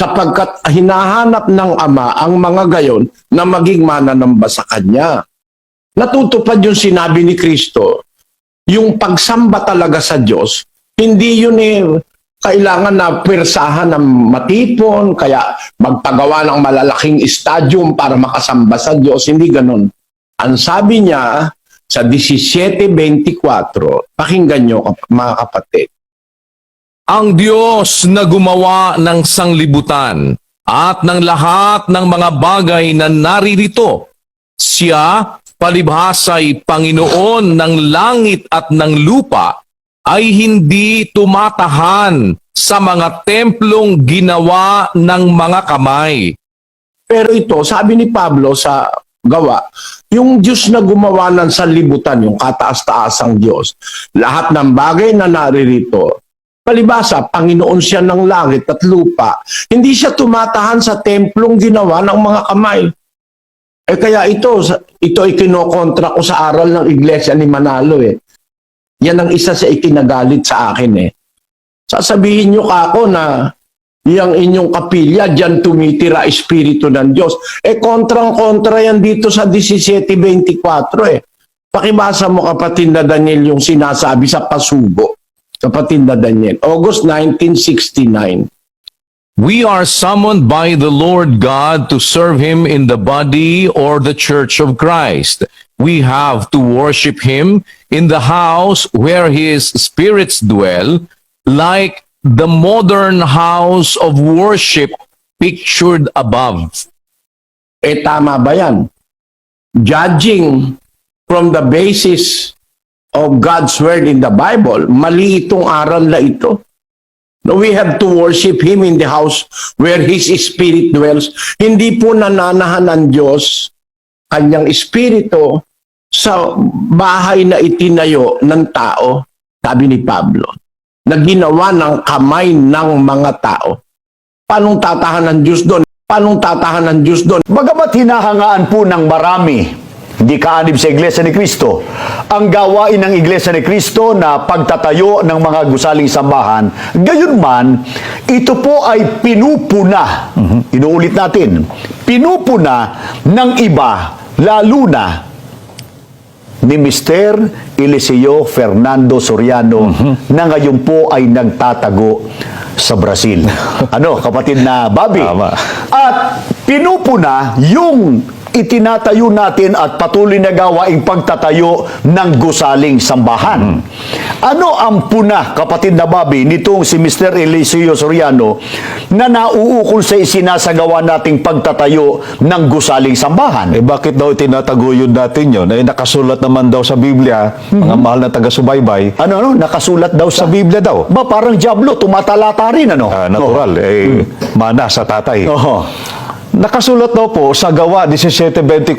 sapagkat hinahanap ng Ama ang mga gayon na maging mananamba sa Kanya. Natutupad yung sinabi ni Kristo, yung pagsamba talaga sa Diyos, hindi yun eh, kailangan na pwersahan ng matipon, kaya magpagawa ng malalaking stadium para makasamba sa Diyos. Hindi ganun. Ang sabi niya sa 17.24, pakinggan nyo mga kapatid, Ang Diyos na gumawa ng sanglibutan at ng lahat ng mga bagay na naririto, siya palibhasay Panginoon ng langit at ng lupa, ay hindi tumatahan sa mga templong ginawa ng mga kamay. Pero ito, sabi ni Pablo sa gawa, yung Diyos na gumawa ng sanlibutan, yung kataas-taasang Diyos, lahat ng bagay na naririto, palibasa, Panginoon siya ng langit at lupa. Hindi siya tumatahan sa templong ginawa ng mga kamay. Eh kaya ito, ito ay kinokontra ko sa aral ng iglesia ni Manalo eh. Yan ang isa sa ikinagalit sa akin eh. Sasabihin nyo ka ako na yung inyong kapilya, diyan tumitira espiritu ng Diyos. Eh, kontrang-kontra yan dito sa 17.24 eh. Pakibasa mo kapatid na Daniel yung sinasabi sa pasubo. Kapatid na Daniel. August 1969. We are summoned by the Lord God to serve Him in the body or the church of Christ. We have to worship Him in the house where His spirits dwell, like the modern house of worship pictured above. Eh, tama ba yan? Judging from the basis of God's word in the Bible, mali itong aral na ito. No, we have to worship Him in the house where His Spirit dwells. Hindi po nananahan ng Diyos kanyang Espiritu sa bahay na itinayo ng tao, sabi ni Pablo, na ginawa ng kamay ng mga tao. Paanong tatahan ng Diyos doon? Paanong tatahan ng Diyos doon? Bagamat hinahangaan po ng marami, di kaanib sa Iglesia ni Kristo, ang gawain ng Iglesia ni Kristo na pagtatayo ng mga gusaling sambahan, gayon man, ito po ay pinupuna, inuulit natin, pinupuna ng iba, lalo na ni Mr. Eliseo Fernando Soriano na ngayon po ay nagtatago sa Brazil. ano, kapatid na Bobby? Tama. At pinupuna yung itinatayo natin at patuloy na gawaing pagtatayo ng gusaling sambahan. Ano ang puna, kapatid na Bobby, nitong si Mr. Eliseo Soriano na nauukol sa isinasagawa nating pagtatayo ng gusaling sambahan? Eh bakit daw tinataguyod natin yun? Eh nakasulat naman daw sa Biblia, mga mahal na taga-subaybay, Ano, ano, nakasulat daw sa sa Biblia daw. Ba, parang Diablo, tumatalata rin, ano? Ah, natural, eh, mana sa tatay. Oo. Nakasulat daw po sa gawa 17.24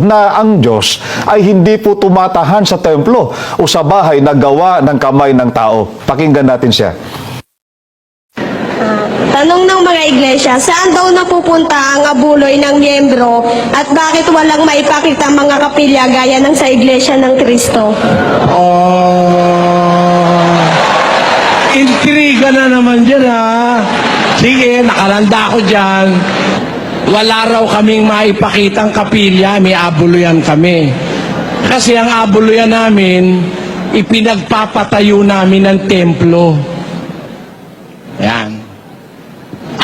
na ang Diyos ay hindi po tumatahan sa templo o sa bahay na gawa ng kamay ng tao. Pakinggan natin siya. Tanong ng mga iglesia, saan daw napupunta ang abuloy ng miyembro at bakit walang maipakita ang mga kapilya gaya ng sa iglesia ng Kristo? Oh, intriga na naman dyan ha. Sige, nakalanda ako dyan. Wala raw kaming maipakitang kapilya, may abuluyan kami. Kasi ang abuluyan namin, ipinagpapatayo namin ng templo. Yan.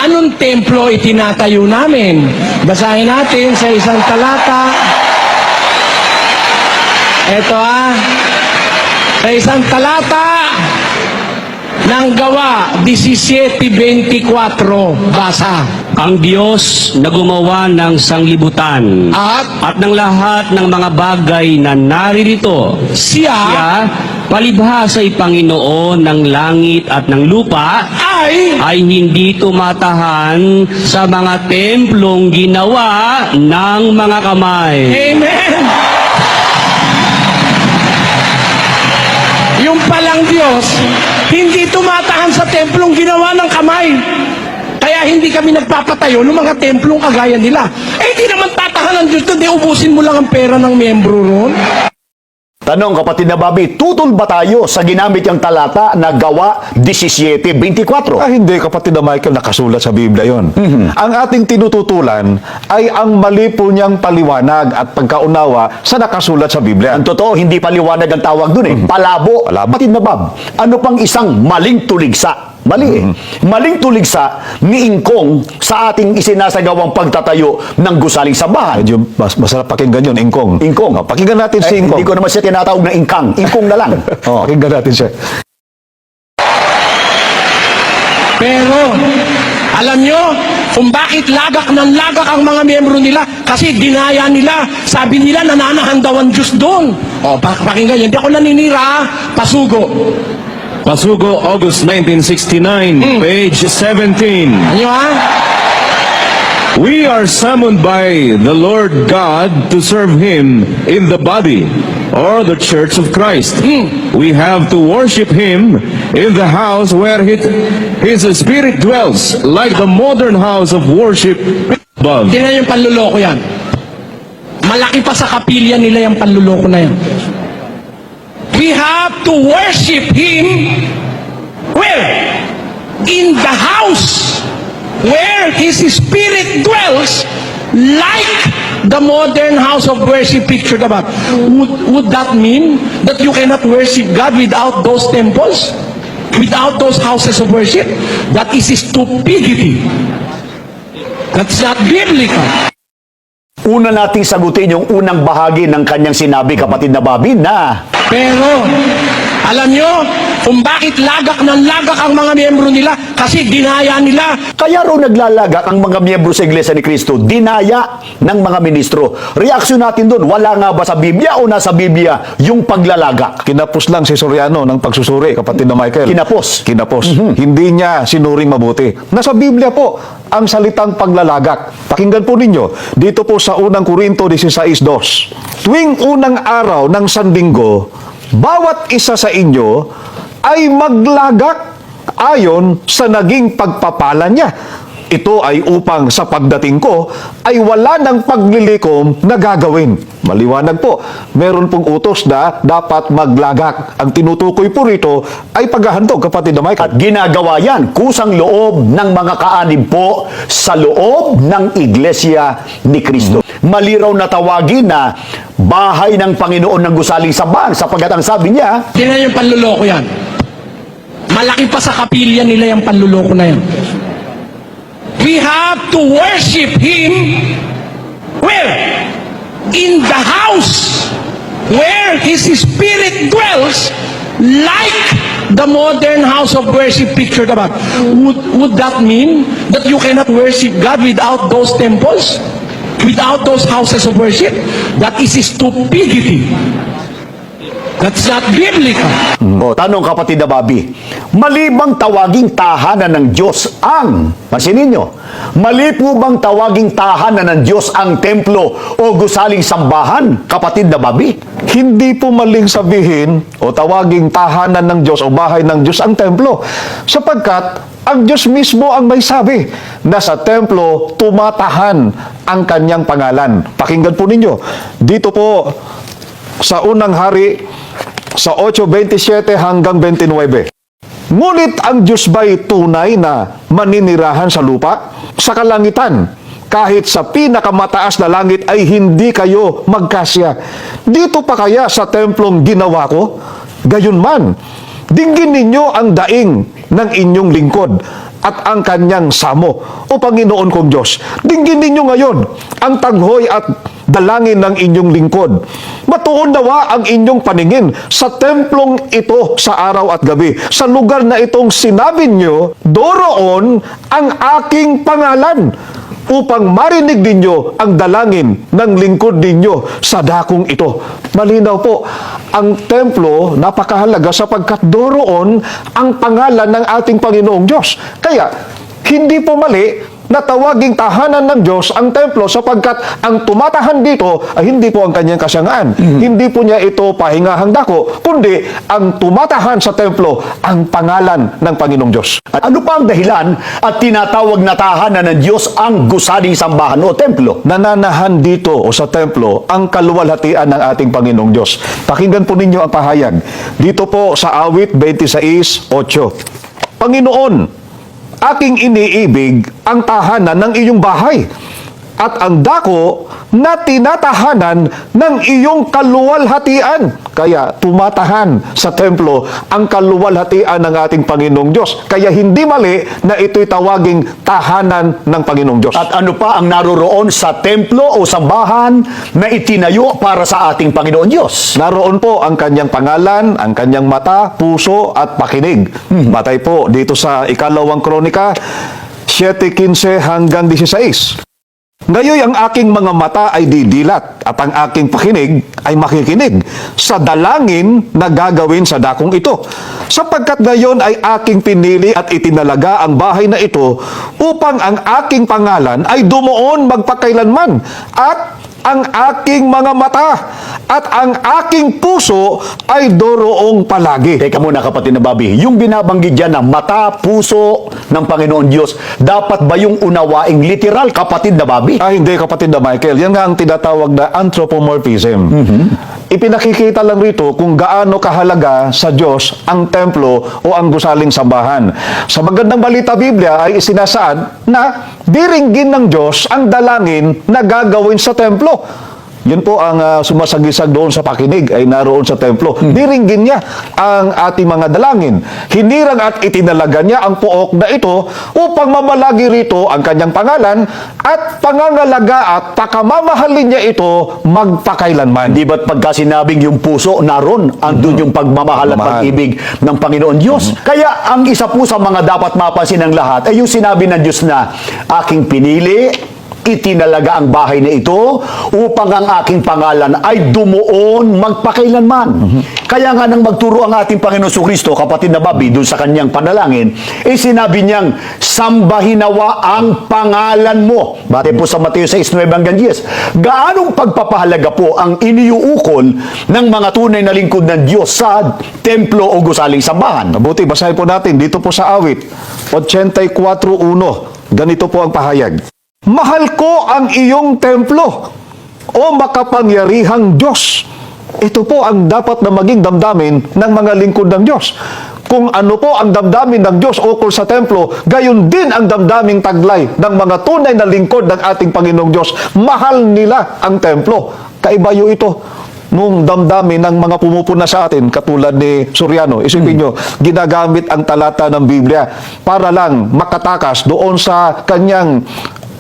Anong templo itinatayo namin? Basahin natin sa isang talata. Ito ah. Sa isang talata ng gawa 17.24. Basa. Ang Diyos na gumawa ng sanglibutan At at ng lahat ng mga bagay na naririto. siya Siya, palibhasa'y Panginoon ng langit at ng lupa, ay ay hindi tumatahan sa mga templong ginawa ng mga kamay. Amen. Yung palang Diyos, hindi tumatahan sa templong ginawa ng kamay. Kaya hindi kami nagpapatayo ng mga templong kagaya nila. Eh, di naman tatahan ng Diyos doon. Di ubusin mo lang ang pera ng membro ron. Tanong kapatid na Bobby, tutol ba tayo sa ginamit yung talata na gawa 17.24? Ah, hindi, kapatid na Michael, nakasulat sa Biblia yon. Ang ating tinututulan ay ang mali po niyang paliwanag at pagkaunawa sa nakasulat sa Biblia. Ang totoo, hindi paliwanag ang tawag dun eh. Palabo. Palabo. Kapatid na Bob, ano pang isang maling tuligsa? Mali eh. Maling tuligsa ni Ingkong sa ating isinasagawang pagtatayo ng gusaling sambahan. Medyo mas, masarap pakinggan yun, Ingkong. Ingkong. Oh, pakinggan natin si Eh, Ingkong. Hindi ko naman siya tinatawag na Ingkang. Ingkong na lang. Oh, pakinggan natin siya. Pero, alam nyo, kung bakit lagak ng lagak ang mga miyembro nila, kasi dinaya nila, sabi nila nananahan daw ang Diyos doon. O, pak pakinggan yun. Hindi ako naninira, ha? pasugo. Pasugo, August 1969, page 17. Ano ha? We are summoned by the Lord God to serve Him in the body or the church of Christ. We have to worship Him in the house where His, his Spirit dwells, like the modern house of worship above. Tingnan yung panluloko yan. Malaki pa sa kapilya nila yung panluloko na yan. We have to worship Him where? In the house where His Spirit dwells like the modern house of worship pictured above. Would, would that mean that you cannot worship God without those temples? Without those houses of worship? That is stupidity. That's not biblical. Una nating sagutin yung unang bahagi ng kanyang sinabi, kapatid na Bobby, na Pero, alam nyo, kung bakit lagak ng lagak ang mga miyembro nila, kasi dinaya nila. Kaya raw naglalagak ang mga miyembro sa Iglesia ni Cristo, dinaya ng mga ministro. Reaksyon natin doon, wala nga ba sa Biblia o nasa Biblia yung paglalagak? Kinapos lang si Soriano ng pagsusuri, kapatid na Michael. Kinapos. Kinapos. Hindi niya sinuring mabuti. Nasa Biblia po ang salitang paglalagak. Pakinggan po ninyo, dito po sa unang Korinto 16.2. Tuwing unang araw ng Sandinggo, bawat isa sa inyo ay maglagak ayon sa naging pagpapala niya. Ito ay upang sa pagdating ko ay wala ng paglilikom na gagawin. Maliwanag po, meron pong utos na dapat maglagak. Ang tinutukoy po rito ay paghahandog, kapatid na Michael. At ginagawa yan kusang loob ng mga kaanib po sa loob ng Iglesia ni Cristo. Maliraw na tawagin na bahay ng Panginoon ng gusaling sambahan sapagkat ang sabi niya, Tingnan yung panluloko yan. Malaki pa sa kapilya nila yung panluloko na yan. We have to worship Him where? In the house where His Spirit dwells like the modern house of worship pictured above. Would, would that mean that you cannot worship God without those temples? Without those houses of worship? That is stupidity. That's not biblical. O, tanong kapatid na Bobby, mali bang tawaging tahanan ng Diyos ang, pansinin nyo, mali po bang tawaging tahanan ng Diyos ang templo o gusaling sambahan, kapatid na Bobby? Hindi po maling sabihin o tawaging tahanan ng Diyos o bahay ng Diyos ang templo. Sapagkat ang Diyos mismo ang may sabi na sa templo tumatahan ang kanyang pangalan. Pakinggan po ninyo. Dito po sa unang hari sa 8.27 hanggang 29. Ngunit ang Diyos ba'y tunay na maninirahan sa lupa? Sa kalangitan, kahit sa pinakamataas na langit ay hindi kayo magkasya. Dito pa kaya sa templong ginawa ko? Gayunman, dinggin ninyo ang daing ng inyong lingkod at ang kanyang samo. O Panginoon kong Diyos, dinggin ninyo ngayon ang taghoy at dalangin ng inyong lingkod. Matuon nawa ang inyong paningin sa templong ito sa araw at gabi. Sa lugar na itong sinabi nyo, doroon ang aking pangalan upang marinig ninyo ang dalangin ng lingkod ninyo sa dakong ito. Malinaw po, ang templo napakahalaga sapagkat doroon ang pangalan ng ating Panginoong Diyos. Kaya, hindi po mali na tawaging tahanan ng Diyos ang templo sapagkat ang tumatahan dito ay hindi po ang kanyang kasangaan. Hindi po niya ito pahingahang dako, kundi ang tumatahan sa templo ang pangalan ng Panginoong Diyos. At ano pa ang dahilan at tinatawag na tahanan ng Diyos ang gusaling sambahan o templo? nananahan dito o sa templo ang kaluwalhatian ng ating Panginoong Diyos. Pakinggan po ninyo ang pahayag. Dito po sa awit 26.8. Panginoon, aking iniibig ang tahanan ng iyong bahay at ang dako na tinatahanan ng iyong kaluwalhatian. Kaya tumatahan sa templo ang kaluwalhatian ng ating Panginoong Diyos. Kaya hindi mali na ito'y tawaging tahanan ng Panginoong Diyos. At ano pa ang naroroon sa templo o sambahan na itinayo para sa ating Panginoon Diyos? Naroon po ang kanyang pangalan, ang kanyang mata, puso at pakinig. Batay po dito sa ikalawang kronika, 7.15 hanggang 16. Ngayon ang aking mga mata ay didilat at ang aking pakinig ay makikinig sa dalangin na gagawin sa dakong ito. Sapagkat ngayon ay aking pinili at itinalaga ang bahay na ito upang ang aking pangalan ay dumuon magpakailanman at ang aking mga mata at ang aking puso ay doroong palagi. Teka muna kapatid na Bobby, yung binabanggit dyan na mata, puso ng Panginoon Diyos, dapat ba yung unawaing literal kapatid na Bobby? Ah, hindi kapatid na Michael. Yan nga ang tinatawag na anthropomorphism. Ipinakikita lang rito kung gaano kahalaga sa Diyos ang templo o ang gusaling sambahan. Sa magandang balita Biblia ay isinasaad na diringgin ng Diyos ang dalangin na gagawin sa templo. Yun po ang ah, sumasagisag doon sa pakinig ay naroon sa templo. Diringgin niya ang ating mga dalangin. Hinirang at itinalaga niya ang pook na ito upang mamalagi rito ang kanyang pangalan at pangangalaga at pakamamahalin niya ito magpakailanman. Di ba't pagka sinabing yung puso, naroon, andun yung pagmamahal at pag-ibig ng Panginoon Diyos. Kaya ang isa po sa mga dapat mapansin ng lahat ay yung sinabi ng Diyos na, aking pinili, itinalaga ang bahay na ito upang ang aking pangalan ay dumuon magpakailanman. Kaya nga nang magturo ang ating Panginoon Su Kristo, kapatid na Babi, doon sa kanyang panalangin, eh sinabi niyang, sambahin nawa ang pangalan mo. Bate po sa Mateo 6, 9 hanggang 10. Gaanong pagpapahalaga po ang iniuukol ng mga tunay na lingkod ng Diyos sa templo o gusaling sambahan? Mabuti, basahin po natin dito po sa awit 84.1. Ganito po ang pahayag. Mahal ko ang iyong templo, o makapangyarihang Diyos. Ito po ang dapat na maging damdamin ng mga lingkod ng Diyos. Kung ano po ang damdamin ng Diyos ukol sa templo, gayon din ang damdaming taglay ng mga tunay na lingkod ng ating Panginoong Diyos. Mahal nila ang templo. Kaibayo ito nung damdamin ng mga pumupuna sa atin, katulad ni Soriano, isipin nyo, ginagamit ang talata ng Biblia para lang makatakas doon sa kanyang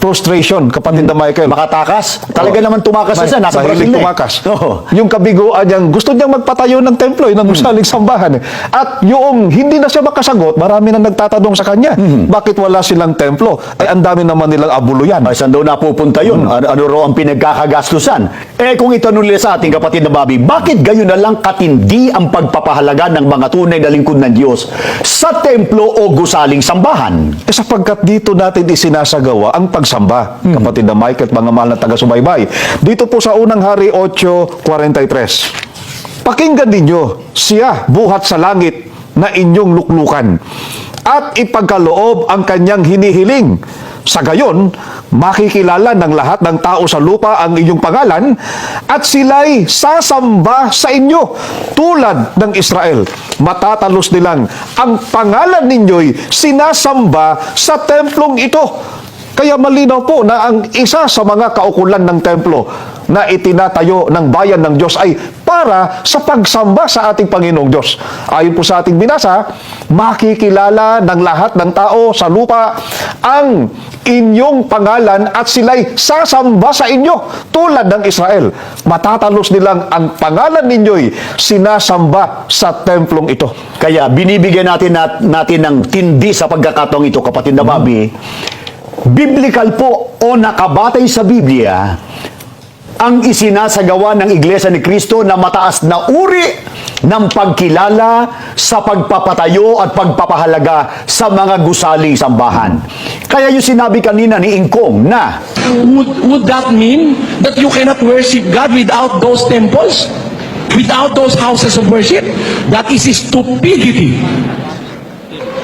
frustration, kapatid na Michael. Makatakas? Talaga naman tumakas siya. Nasa Brazil na eh. tumakas. Oo. Yung kabiguan niyang, gusto niyang magpatayo ng templo, eh, ng gusaling sambahan. eh. At yung hindi na siya makasagot, marami na nagtatanong sa kanya, bakit wala silang templo? Ay, ang dami naman nilang abuluyan. Ay, saan daw napupunta yun? Ano, ano raw ang pinagkakagastusan? Eh, kung itanong nila sa ating kapatid na Bobby, bakit gayon na lang katindi ang pagpapahalaga ng mga tunay na lingkod ng Diyos sa templo o gusaling sambahan? Eh, sapagkat dito natin isinasagawa ang pagsamba, kapatid na Mike at mga mahal na taga-subaybay. Dito po sa unang hari 8.43. Pakinggan ninyo, siya buhat sa langit na inyong luklukan at ipagkaloob ang kanyang hinihiling. Sa gayon, makikilala ng lahat ng tao sa lupa ang inyong pangalan at sila'y sasamba sa inyo tulad ng Israel. Matatalos nilang ang pangalan ninyo'y sinasamba sa templong ito. Kaya malinaw po na ang isa sa mga kaukulan ng templo na itinatayo ng bayan ng Diyos ay para sa pagsamba sa ating Panginoong Diyos. Ayon po sa ating binasa, makikilala ng lahat ng tao sa lupa ang inyong pangalan at sila'y sasamba sa inyo tulad ng Israel. Matatalos nilang ang pangalan ninyo'y sinasamba sa templong ito. Kaya binibigyan natin nat- natin ng tindi sa pagkakataong ito, kapatid na Bobby. Biblical po o nakabatay sa Biblia ang isinasagawa ng Iglesia ni Kristo na mataas na uri ng pagkilala sa pagpapatayo at pagpapahalaga sa mga gusaling sambahan. Kaya yung sinabi kanina ni Ingkong na Would, would that mean that you cannot worship God without those temples? Without those houses of worship? That is stupidity.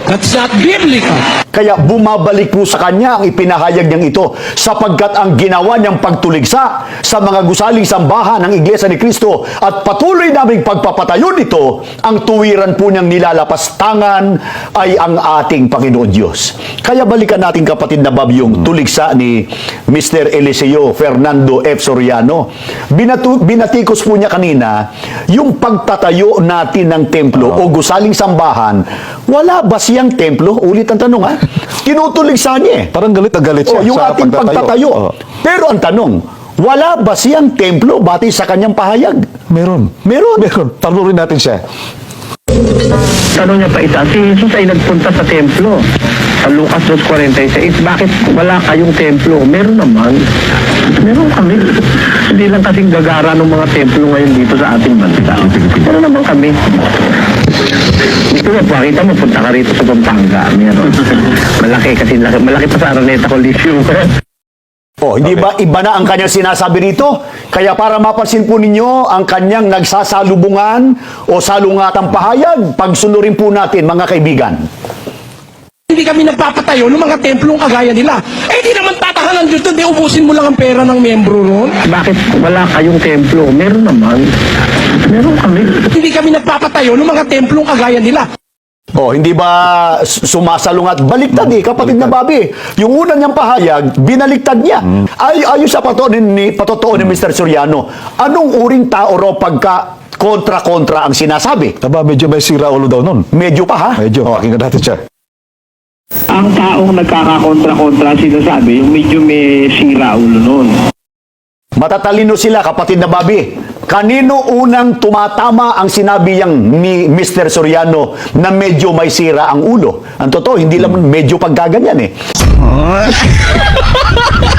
That's not biblical. Kaya bumabalik po sa kanya ang ipinahayag niyang ito sapagkat ang ginawa niyang pagtuligsa sa mga gusaling sambahan ng Iglesia ni Kristo at patuloy naming pagpapatayo nito, ang tuwiran po niyang nilalapastangan ay ang ating Panginoon Diyos. Kaya balikan natin kapatid na Bob yung tuligsa ni Mr. Eliseo Fernando F. Soriano. Binatu- binatikos po niya kanina yung pagtatayo natin ng templo o gusaling sambahan, wala ba siyang templo? Ulit ang tanong ha. Tinutuligsa niya eh. Parang galit na galit siya Oh, yung sa ating pagtatayo. Oo. Pero ang tanong, wala ba siyang templo batay sa kanyang pahayag? Meron. Meron. Meron. Panurin natin siya. Tanong niya pa ita, si Jesus ay nagpunta sa templo. Sa Lucas 2.46, bakit wala kayong templo? Meron naman. Meron kami. Hindi lang kasing gagara ng mga templo ngayon dito sa ating bansa. Meron naman kami. Gusto mo, pakita mo, punta ka rito sa Pampanga. Meron. Malaki kasi, malaki, malaki pa sa Araneta Coliseum. Oh, hindi ba iba na ang kanyang sinasabi rito? Kaya para mapansin po ninyo ang kanyang nagsasalubungan o salungatang pahayag, pagsunurin po natin mga kaibigan. Hindi kami nagpapatayo ng mga templong kagaya nila. Eh di naman tatahanan Diyos doon, di ubusin mo lang ang pera ng membro ron. bakit wala kayong templo? Meron naman. Meron kami. Hindi kami nagpapatayo ng mga templong kagaya nila. Oh, hindi ba sumasalungat? Baliktad eh, kapatid na Bobby. Yung una niyang pahayag, binaliktad niya. Ay, ayon sa patotoo ni, patotoo ni Mr. Soriano, anong uring tao raw pagka kontra-kontra ang sinasabi? Aba, medyo may sira ulo daw nun. Medyo pa ha? Medyo. Pakinggan natin siya. Ang taong nagkakakontra-kontra sinasabi, yung medyo may sira ulo nun. Matatalino sila, kapatid na Bobby. Kanino unang tumatama ang sinabi yang ni Mr. Soriano na medyo may sira ang ulo? Ang totoo, hindi lang medyo pagkaganyan eh.